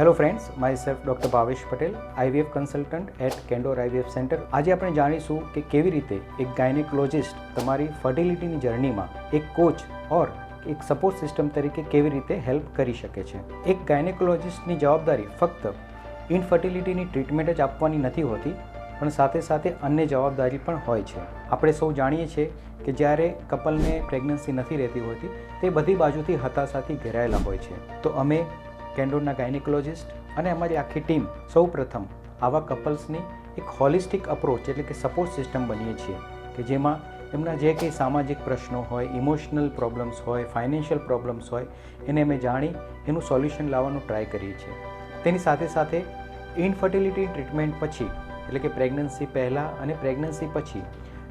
Hello friends myself doctor Bhavesh Patel IVF consultant at Candor IVF centre આજે આપણે જાણીશું કે કેવી રીતે એક ગાયનેકોલોજિસ્ટ તમારી ફર્ટિલિટીની જર્નીમાં એક કોચ ઓર એક સપોર્ટ સિસ્ટમ તરીકે કેવી રીતે હેલ્પ કરી શકે છે. એક ગાયનેકોલોજિસ્ટની જવાબદારી ફક્ત ઇનફર્ટિલિટીની ટ્રીટમેન્ટ જ આપવાની નથી હોતી, પણ સાથે સાથે અન્ય જવાબદારી પણ હોય છે. આપણે સૌ જાણીએ છીએ કે જ્યારે કપલને પ્રેગ્નન્સી નથી રહેતી હોતી, તે બધી બાજુથી હતાશાથી ઘેરાયેલા હોય છે. તો અમે કેન્ડોરના ગાયનેકોલોજીસ્ટ અને અમારી આખી ટીમ સૌ પ્રથમ આવા કપલ્સની એક હોલિસ્ટિક અપ્રોચ એટલે કે સપોર્ટ સિસ્ટમ બનીએ છીએ કે જેમાં એમના જે કંઈ સામાજિક પ્રશ્નો હોય, ઇમોશનલ પ્રોબ્લેમ્સ હોય, ફાઇનાન્શિયલ પ્રોબ્લેમ્સ હોય, એને અમે જાણી એનું સોલ્યુશન લાવવાનું ટ્રાય કરીએ છીએ. તેની સાથે સાથે ઇનફર્ટિલિટી ટ્રીટમેન્ટ પછી, એટલે કે પ્રેગ્નન્સી પહેલાં અને પ્રેગ્નન્સી પછી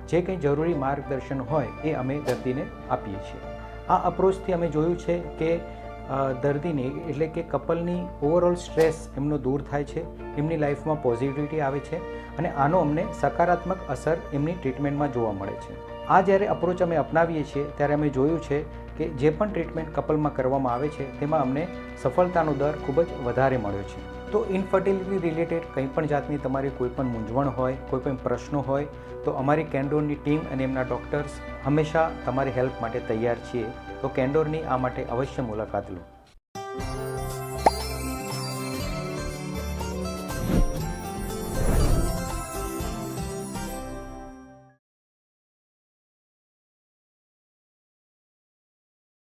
જે કંઈ જરૂરી માર્ગદર્શન હોય એ અમે દર્દીને આપીએ છીએ. આ અપ્રોચથી અમે જોયું છે કે દર્દીની, એટલે કે કપલની ઓવરઓલ સ્ટ્રેસ એમનો દૂર થાય છે, એમની લાઈફમાં પોઝિટિવિટી આવે છે અને આનો અમને સકારાત્મક અસર એમની ટ્રીટમેન્ટમાં જોવા મળે છે. આ જ્યારે અપ્રોચ અમે અપનાવીએ છીએ, ત્યારે અમે જોયું છે કે જે પણ ટ્રીટમેન્ટ કપલમાં કરવામાં આવે છે, તેમાં અમને સફળતાનો દર ખૂબ જ વધારે મળ્યો છે. તો ઇનફર્ટિલિટી રિલેટેડ કંઈ પણ જાતની તમારી કોઈ પણ મૂંઝવણ હોય, કોઈ પણ પ્રશ્નો હોય, તો અમારી કેન્ડોરની ટીમ અને એમના ડૉક્ટર્સ હંમેશા તમારી હેલ્પ માટે તૈયાર છીએ. તો કેન્ડોરની આ માટે અવશ્ય મુલાકાત લો.